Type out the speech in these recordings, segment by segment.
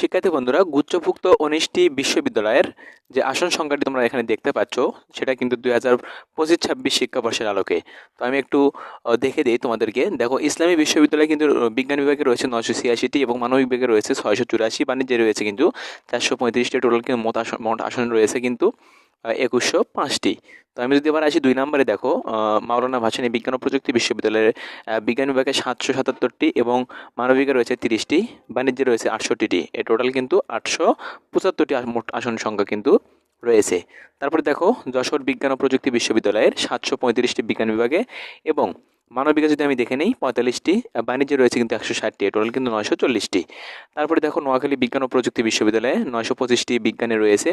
শিক্ষার্থী বন্ধুরা, গুচ্ছভুক্ত উনিশটি বিশ্ববিদ্যালয়ের যে আসন সংখ্যাটি তোমরা এখানে দেখতে পাচ্ছ, সেটা কিন্তু দুই হাজার পঁচিশ ছাব্বিশ শিক্ষাবর্ষের আলোকে। তো আমি একটু দেখে দিই তোমাদেরকে। দেখো, ইসলামী বিশ্ববিদ্যালয় কিন্তু বিজ্ঞান বিভাগে রয়েছে নশো ছিয়াশিটি এবং মানবিক বিভাগে রয়েছে ছয়শো চুরাশি বাণিজ্যে রয়েছে কিন্তু চারশো পঁয়ত্রিশটি টোটাল কিন্তু মোট আসন মোট আসন রয়েছে কিন্তু। একুশশো পাঁচটি। তো আমি যদি এবার আসি দুই নম্বরে, দেখো মাওলানা ভাসানী বিজ্ঞান ও প্রযুক্তি বিশ্ববিদ্যালয়ের বিজ্ঞান বিভাগে সাতশো সাতাত্তরটি এবং মানবিকে রয়েছে তিরিশটি, বাণিজ্যে রয়েছে আটষট্টিটি। এ টোটাল কিন্তু আটশো পঁচাত্তরটি মোট আসন সংখ্যা কিন্তু রয়েছে। তারপরে দেখো, যশোর বিজ্ঞান ও প্রযুক্তি বিশ্ববিদ্যালয়ের সাতশো পঁয়ত্রিশটি বিজ্ঞান বিভাগে এবং মানবিকে যদি আমি দেখে নিই, পঁয়তাল্লিশটি বাণিজ্যে রয়েছে কিন্তু একশো ষাটটি টোটাল কিন্তু নয়শো চল্লিশটি। তারপরে দেখো, নোয়াখালী বিজ্ঞান ও প্রযুক্তি বিশ্ববিদ্যালয়ে নয়শো পঁচিশটি বিজ্ঞানে রয়েছে।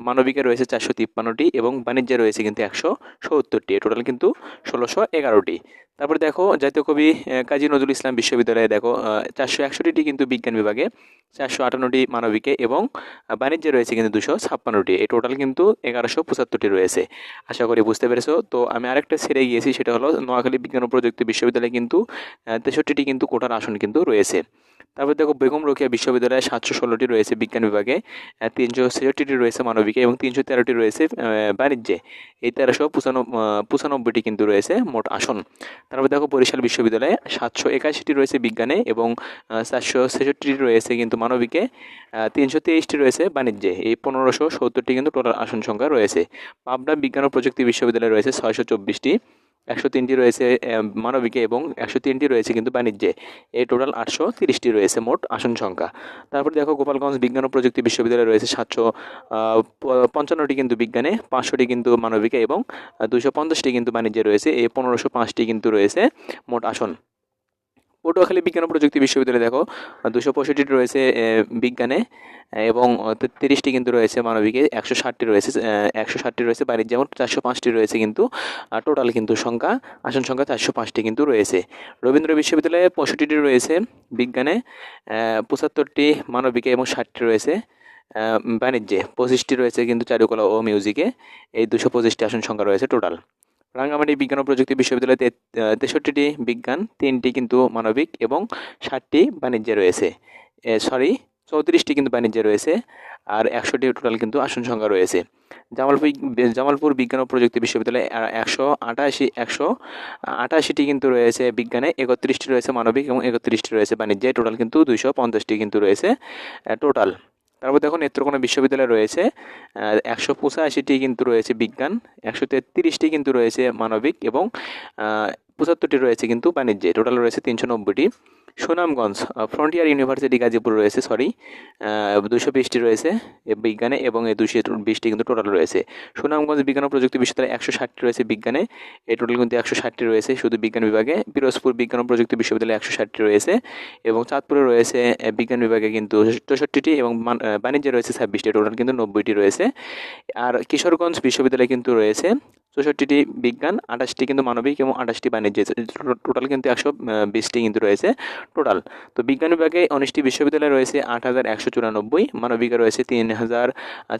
মানবিকে রয়েছে চারশো তিপ্পান্নটি এবং বাণিজ্যে রয়েছে কিন্তু একশো সত্তরটি। টোটাল কিন্তু ষোলোশো এগারোটি। তারপরে দেখো জাতীয় কবি কাজী নজরুল ইসলাম বিশ্ববিদ্যালয়ে দেখো চারশো একষট্টিটি কিন্তু বিজ্ঞান বিভাগে, চারশো আটান্নটি মানবিকে এবং বাণিজ্যে রয়েছে কিন্তু দুশো ছাপ্পান্নটি। এই টোটাল কিন্তু এগারোশো পঁচাত্তরটি রয়েছে। আশা করি বুঝতে পেরেছ? তো আমি আরেকটা ছেড়ে গিয়েছি, সেটা হলো নোয়াখালী বিজ্ঞান ও প্রযুক্তি বিশ্ববিদ্যালয়ে কিন্তু তেষট্টিটি কিন্তু কোটার আসন কিন্তু রয়েছে। তারপর দেখো বেগম রোকেয়া বিশ্ববিদ্যালয়ে সাতশো ষোলোটি রয়েছে বিজ্ঞান বিভাগে তিনশো ছেষট্টিটি রয়েছে মানবিকে এবং তিনশো তেরোটি রয়েছে বাণিজ্যে। এই তেরোশো পঁচানব্বই পঁচানব্বইটি কিন্তু রয়েছে মোট আসন। তারপর দেখো বরিশাল বিশ্ববিদ্যালয়ে সাতশো একাশিটি রয়েছে বিজ্ঞানে এবং সাতশো ছেষট্টি রয়েছে কিন্তু মানবিকে তিনশো তেইশটি রয়েছে বাণিজ্যে। এই পনেরোশো সত্তরটি কিন্তু টোটাল আসন সংখ্যা রয়েছে। পাবনা বিজ্ঞান ও প্রযুক্তি বিশ্ববিদ্যালয়ে রয়েছে ছয়শো চব্বিশটি। একশো তিনটি রয়েছে মানবিকে এবং একশো তিনটি রয়েছে কিন্তু বাণিজ্যে। এই টোটাল আটশো তিরিশটি রয়েছে মোট আসন সংখ্যা। তারপর দেখো গোপালগঞ্জ বিজ্ঞান ও প্রযুক্তি বিশ্ববিদ্যালয় রয়েছে সাতশো পঞ্চান্নটি কিন্তু বিজ্ঞানে, পাঁচশোটি কিন্তু মানবিকে এবং দুশো পঞ্চাশটি কিন্তু বাণিজ্যে রয়েছে। এই পনেরোশো পাঁচটি কিন্তু রয়েছে মোট আসন। পটুয়াখালী বিজ্ঞান ও প্রযুক্তি বিশ্ববিদ্যালয়, দেখো, দুশো পঁয়ষট্টিটি রয়েছে বিজ্ঞানে, এবং তিরিশটি কিন্তু রয়েছে মানবিকে, একশো ষাটটি রয়েছে একশো ষাটটি রয়েছে বাণিজ্য যেমন চারশো পাঁচটি রয়েছে কিন্তু টোটাল কিন্তু সংখ্যা, আসন সংখ্যা চারশো পাঁচটি কিন্তু রয়েছে। রবীন্দ্র বিশ্ববিদ্যালয়ে পঁয়ষট্টিটি রয়েছে বিজ্ঞানে পঁচাত্তরটি মানবিকে, এবং ষাটটি রয়েছে বাণিজ্যে পঁচিশটি রয়েছে কিন্তু চারুকলা ও মিউজিকে, এই দুশো পঁচিশটি আসন সংখ্যা রয়েছে টোটাল। রাঙ্গামাটি বিজ্ঞান ও প্রযুক্তি বিশ্ববিদ্যালয়ে তেষট্টিটি বিজ্ঞান, তিনটি কিন্তু মানবিক এবং ষাটটি বাণিজ্যে রয়েছে। সরি চৌত্রিশটি কিন্তু বাণিজ্যে রয়েছে আর একশোটি টোটাল কিন্তু আসন সংখ্যা রয়েছে। জামালপুর জামালপুর বিজ্ঞান ও প্রযুক্তি বিশ্ববিদ্যালয়ে একশো আটাশি, একশো আটাশিটি কিন্তু রয়েছে বিজ্ঞানে, একত্রিশটি রয়েছে মানবিক এবং একত্রিশটি রয়েছে বাণিজ্যে টোটাল কিন্তু দুইশো পঞ্চাশটি কিন্তু রয়েছে টোটাল তারপর দেখো নেত্রকোনা বিশ্ববিদ্যালয় রয়েছে একশো পঁচাশিটি কিন্তু রয়েছে বিজ্ঞান, একশো তেত্রিশটি কিন্তু রয়েছে মানবিক এবং পঁচাত্তরটি রয়েছে কিন্তু বাণিজ্যে। টোটাল রয়েছে তিনশো নব্বইটি। সুনামগঞ্জ ফ্রন্টিয়ার ইউনিভার্সিটি গাজীপুর রয়েছে সরি দুশো বিশটি রয়েছে বিজ্ঞানে এবং এই দুশো বিশটি কিন্তু টোটাল রয়েছে। সুনামগঞ্জ বিজ্ঞান ও প্রযুক্তি বিশ্ববিদ্যালয়ে একশো ষাটটি রয়েছে বিজ্ঞানে এই টোটাল কিন্তু একশো ষাটটি রয়েছে শুধু বিজ্ঞান বিভাগে। পিরোজপুর বিজ্ঞান ও প্রযুক্তি বিশ্ববিদ্যালয়ে একশো ষাটটি রয়েছে এবং চাঁদপুরে রয়েছে বিজ্ঞান বিভাগে কিন্তু চৌষট্টিটি এবং বাণিজ্যে রয়েছে ছাব্বিশটি টোটাল কিন্তু নব্বইটি রয়েছে। আর কিশোরগঞ্জ বিশ্ববিদ্যালয়ে কিন্তু রয়েছে চৌষট্টিটি বিজ্ঞান, আঠাশটি কিন্তু মানবিক এবং আঠাশটি বাণিজ্য। টোটাল কিন্তু একশো বিশটি কিন্তু রয়েছে টোটাল। তো বিজ্ঞান বিভাগে উনিশটি বিশ্ববিদ্যালয় রয়েছে, আট হাজার একশো চুরানব্বই, মানবিকে রয়েছে তিন হাজার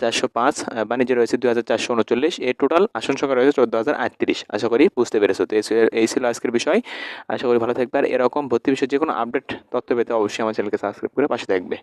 চারশো পাঁচ বাণিজ্য রয়েছে দুই হাজার চারশো উনচল্লিশ এই টোটাল আসন সংখ্যা রয়েছে চোদ্দ হাজার আটত্রিশ। আশা করি বুঝতে পেরেছ। তো এই ছিল আজকের বিষয়। আশা করি ভালো থাকবে। আর এরকম ভর্তি বিষয়ে যে কোনো আপডেট তথ্য পেতে অবশ্যই আমার চ্যানেলকে সাবস্ক্রাইব করে পাশে থাকবে।